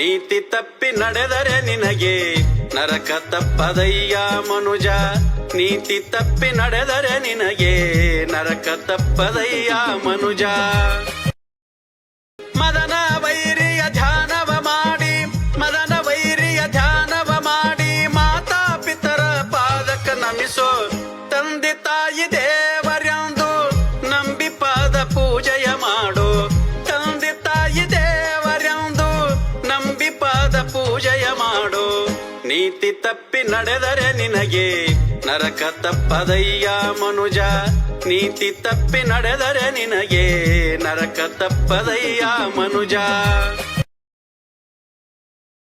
ತಪ್ಪಿ ನಡೆದರೆ ನಿನಗೆ ನರಕ ತಪ್ಪದಯ್ಯ ಮನುಜ. ನೀತಿ ತಪ್ಪಿ ನಡೆದರೆ ನಿನಗೆ ನರಕ ತಪ್ಪದಯ್ಯ ಮನುಜ. ಮದನ ವೈರಿಯ ಧ್ಯಾನವ ಮಾಡಿ, ಮದನ ವೈರಿಯ ಧ್ಯಾನವ ಮಾಡಿ, ಮಾತಾ ಪಿತರ ಪಾದಕ ನಮಿಸೋ ತಂದೆ ತಾಯಿ ನೀತಿ ತಪ್ಪಿ ನಡೆದರೆ ನಿನಗೆ ನರಕ ತಪ್ಪದಯ್ಯ ಮನುಜ. ನೀತಿ ತಪ್ಪಿ ನಡೆದರೆ ನಿನಗೆ ನರಕ ತಪ್ಪದಯ್ಯ ಮನುಜ.